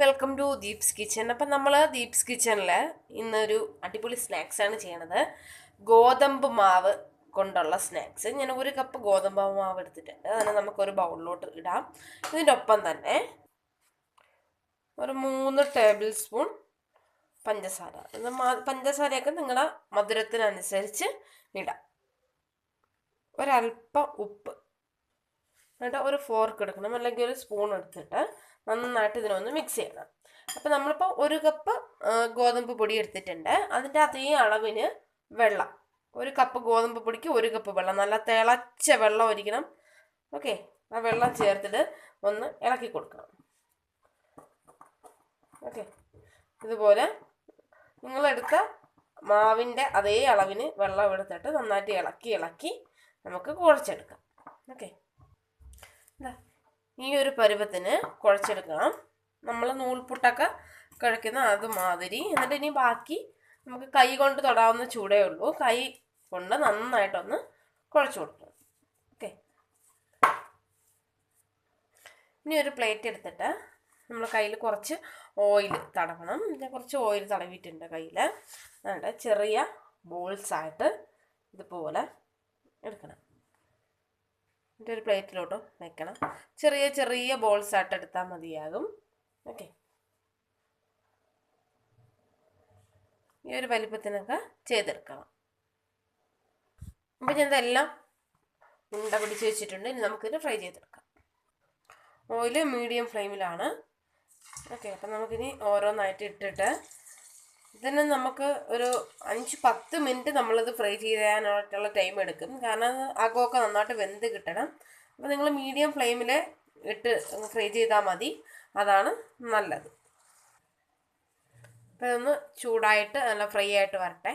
Welcome to Deep's kitchen അപ്പം നമ്മൾ ദീപ്സ് കിച്ചണിൽ ഇന്നൊരു അടിപൊളി സ്നാക്സാണ് ചെയ്യണത്. ഗോതമ്പ് മാവ് കൊണ്ടുള്ള സ്നാക്സ് ഞാൻ ഒരു കപ്പ് ഗോതമ്പ് മാവ് എടുത്തിട്ടുണ്ട്. അതിനെ നമുക്കൊരു ബൗളിലോട്ട് ഇടാം. ഇതിന്റെ ഒപ്പം തന്നെ ഒരു മൂന്ന് ടേബിൾ സ്പൂൺ പഞ്ചസാര. ഇത് പഞ്ചസാരയൊക്കെ നിങ്ങളുടെ മധുരത്തിനനുസരിച്ച് ഇടാം. ഒരല്പം ഉപ്പ് എന്നിട്ട് ഒരു ഫോർക്ക് എടുക്കണം. അല്ലെങ്കിൽ ഒരു സ്പൂൺ എടുത്തിട്ട് നന്നായിട്ട് ഇതിനൊന്ന് മിക്സ് ചെയ്യണം. അപ്പം നമ്മളിപ്പോൾ ഒരു കപ്പ് ഗോതമ്പ് പൊടി എടുത്തിട്ടുണ്ട്. അതിന്റെ അതേ അളവിന് വെള്ളം. ഒരു കപ്പ് ഗോതമ്പ് പൊടിക്ക് ഒരു കപ്പ് വെള്ളം. നല്ല തിളച്ച വെള്ളം ഒരിക്കണം ഓക്കെ? ആ വെള്ളം ചേർത്തിട്ട് ഒന്ന് ഇളക്കി കൊടുക്കണം. ഓക്കെ? ഇതുപോലെ നിങ്ങളെടുത്ത മാവിന്റെ അതേ അളവിന് വെള്ളം എടുത്തിട്ട് നന്നായിട്ട് ഇളക്കി ഇളക്കി നമുക്ക് കുഴച്ചെടുക്കാം. ഓക്കെ? ഈ ഒരു പരുവത്തിന് കുഴച്ചെടുക്കണം. നമ്മൾ നൂൽപുട്ടൊക്കെ കഴിക്കുന്ന അതുമാതിരി. എന്നിട്ട് ഇനി ബാക്കി നമുക്ക് കൈ കൊണ്ട് തൊടാവുന്ന ചൂടേ ഉള്ളൂ. കൈ കൊണ്ട് നന്നായിട്ടൊന്ന് കുഴച്ച് കൊടുക്കണം. ഓക്കെ. ഇനി ഒരു പ്ലേറ്റ് എടുത്തിട്ട് നമ്മൾ കയ്യിൽ കുറച്ച് ഓയിൽ തടവണം. ഞാൻ കുറച്ച് ഓയിൽ തടവിയിട്ടുണ്ട് കയ്യിൽ എന്നിട്ട് ചെറിയ ബോൾസായിട്ട് ഇതുപോലെ എടുക്കണം. എന്നിട്ട് ഒരു പ്ലേറ്റിലോട്ട് വെക്കണം. ചെറിയ ചെറിയ ബോൾസ് ആയിട്ട് എടുത്താൽ മതിയാകും. ഓക്കെ ഈ ഒരു വലിപ്പത്തിനൊക്കെ ചെയ്തെടുക്കണം. അപ്പം ഞാൻ ഇതെല്ലാം ഉണ്ട പിടിച്ച് വെച്ചിട്ടുണ്ട്. ഇനി നമുക്കിത് ഫ്രൈ ചെയ്തെടുക്കാം. ഓയിൽ മീഡിയം ഫ്ലെയിമിലാണ് ഓക്കെ അപ്പം നമുക്കിനി ഓരോന്നായിട്ട് ഇട്ടിട്ട് ഇതിന് നമുക്ക് ഒരു അഞ്ച് പത്ത് മിനിറ്റ് നമ്മളിത് ഫ്രൈ ചെയ്യാനായിട്ടുള്ള ടൈം എടുക്കും. കാരണം അകമൊക്കെ നന്നായിട്ട് വെന്ത് കിട്ടണം. അപ്പോൾ നിങ്ങൾ മീഡിയം ഫ്ലെയിമിൽ ഇട്ട് ഫ്രൈ ചെയ്താൽ മതി. അതാണ് നല്ലത്. അപ്പോൾ ഇതൊന്ന് ചൂടായിട്ട് നല്ല ഫ്രൈ ആയിട്ട് വരട്ടെ.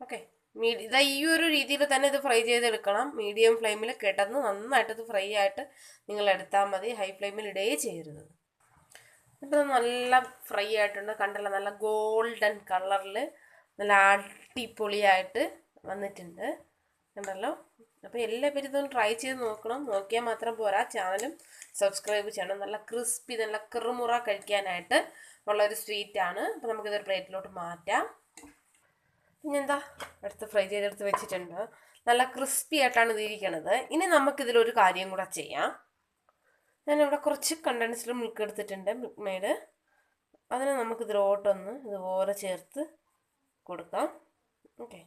ഓക്കെ. മീഡിയ ഇതാ ഈ ഒരു രീതിയിൽ തന്നെ ഇത് ഫ്രൈ ചെയ്തെടുക്കണം. മീഡിയം ഫ്ലെയിമിൽ കിടന്ന് നന്നായിട്ട് ഇത് ഫ്രൈ ആയിട്ട് നിങ്ങൾ എടുത്താൽ മതി. ഹൈ ഫ്ലെയിമിൽ ഇടേ ചെയ്യരുത്. ഇത് നല്ല ഫ്രൈ ആയിട്ടുണ്ട്. കണ്ടല്ലോ നല്ല ഗോൾഡൻ കളറിൽ നല്ല അടിപൊളിയായിട്ട് വന്നിട്ടുണ്ട്. കണ്ടല്ലോ? അപ്പോൾ എല്ലാ പേരും ഇതൊന്ന് ട്രൈ ചെയ്ത് നോക്കണം. നോക്കിയാൽ മാത്രം പോരാ. ചാനലും സബ്സ്ക്രൈബ് ചെയ്യണം. നല്ല ക്രിസ്പി നല്ല കിറുമുറ കഴിക്കാനായിട്ട് ഉള്ളൊരു സ്വീറ്റാണ് അപ്പോൾ നമുക്കിതൊരു പ്ലേറ്റിലോട്ട് മാറ്റാം. ഇനി എന്താ എടുത്ത് ഫ്രൈ ചെയ്തെടുത്ത് വെച്ചിട്ടുണ്ട്. നല്ല ക്രിസ്പി ആയിട്ടാണ് ഇത് ഇരിക്കണത് ഇനി നമുക്കിതിലൊരു കാര്യം കൂടെ ചെയ്യാം. ഞാനിവിടെ കുറച്ച് കണ്ടൻസ്ഡ് മിൽക്ക് എടുത്തിട്ടുണ്ട് മിൽക്ക് മെയ്ഡ് അതിനെ നമുക്ക് ഇതിലോട്ടൊന്ന് ഇതുപോലെ ചേർത്ത് കൊടുക്കാം. ഓക്കെ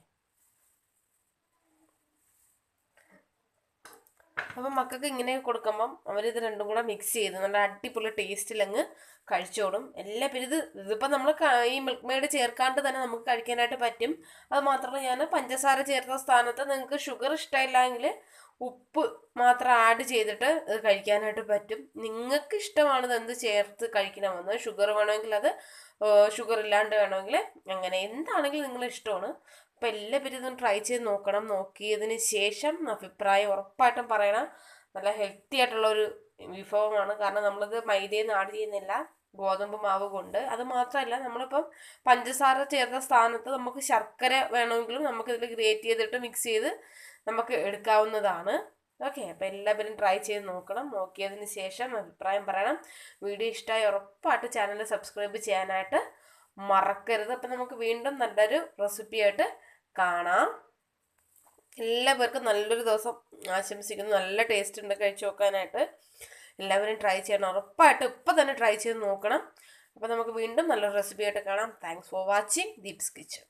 അപ്പം മക്കൾക്ക് ഇങ്ങനെ കൊടുക്കുമ്പം അവരിത് രണ്ടും കൂടെ മിക്സ് ചെയ്ത് നല്ല അടിപൊളി ടേസ്റ്റിലങ്ങ് കഴിച്ചോടും എല്ലാ പേരും ഇത് ഇതിപ്പോൾ നമ്മൾ ഈ മിൽക്ക് മെയ്ഡ് ചേർക്കാണ്ട് തന്നെ നമുക്ക് കഴിക്കാനായിട്ട് പറ്റും. അത് മാത്രമല്ല ഞാൻ പഞ്ചസാര ചേർത്ത സ്ഥാനത്ത് നിങ്ങൾക്ക് ഷുഗർ ഇഷ്ടമില്ലെങ്കിൽ ഉപ്പ് മാത്രം ആഡ് ചെയ്തിട്ട് ഇത് കഴിക്കാനായിട്ട് പറ്റും. നിങ്ങൾക്ക് ഇഷ്ടമാണത് ഇത് എന്ത് ചേർത്ത് കഴിക്കണമെന്ന് ഷുഗർ വേണമെങ്കിൽ അത് ഷുഗർ ഇല്ലാണ്ട് വേണമെങ്കിൽ അങ്ങനെ എന്താണെങ്കിലും നിങ്ങൾ ഇഷ്ടമാണ്. അപ്പോൾ എല്ലാവരും ഇതൊന്ന് ട്രൈ ചെയ്ത് നോക്കണം. നോക്കിയതിന് ശേഷം അഭിപ്രായം ഉറപ്പായിട്ടും പറയണം. നല്ല ഹെൽത്തി ആയിട്ടുള്ള ഒരു വിഭവമാണ്. കാരണം നമ്മളിത് മൈദയിൽ നിന്ന് ആഡ് ചെയ്യുന്നില്ല. ഗോതമ്പ് മാവ് കൊണ്ട്. അത് മാത്രമല്ല നമ്മളിപ്പം പഞ്ചസാര ചേർത്ത സ്ഥാനത്ത് നമുക്ക് ശർക്കര വേണമെങ്കിലും നമുക്കിതിൽ ഗ്രേറ്റ് ചെയ്തിട്ട് മിക്സ് ചെയ്ത് നമുക്ക് എടുക്കാവുന്നതാണ്. ഓക്കെ അപ്പം എല്ലാവരും ട്രൈ ചെയ്ത് നോക്കണം. നോക്കിയതിന് ശേഷം അഭിപ്രായം പറയണം. വീഡിയോ ഇഷ്ടമായി ഉറപ്പായിട്ട് ചാനൽ സബ്സ്ക്രൈബ് ചെയ്യാനായിട്ട് മറക്കരുത്. അപ്പം നമുക്ക് വീണ്ടും നല്ലൊരു റെസിപ്പിയായിട്ട് കാണാം. എല്ലാവർക്കും നല്ലൊരു ദിവസം ആശംസിക്കുന്നു. നല്ല ടേസ്റ്റ് ഉണ്ട് കഴിച്ചു നോക്കാനായിട്ട്. എല്ലാവരും ട്രൈ ചെയ്യണം. ഉറപ്പായിട്ട് ഇപ്പം തന്നെ ട്രൈ ചെയ്ത് നോക്കണം. അപ്പോൾ നമുക്ക് വീണ്ടും നല്ലൊരു റെസിപ്പി ആയിട്ട് കാണാം. Thanks for watching Deeps kitchen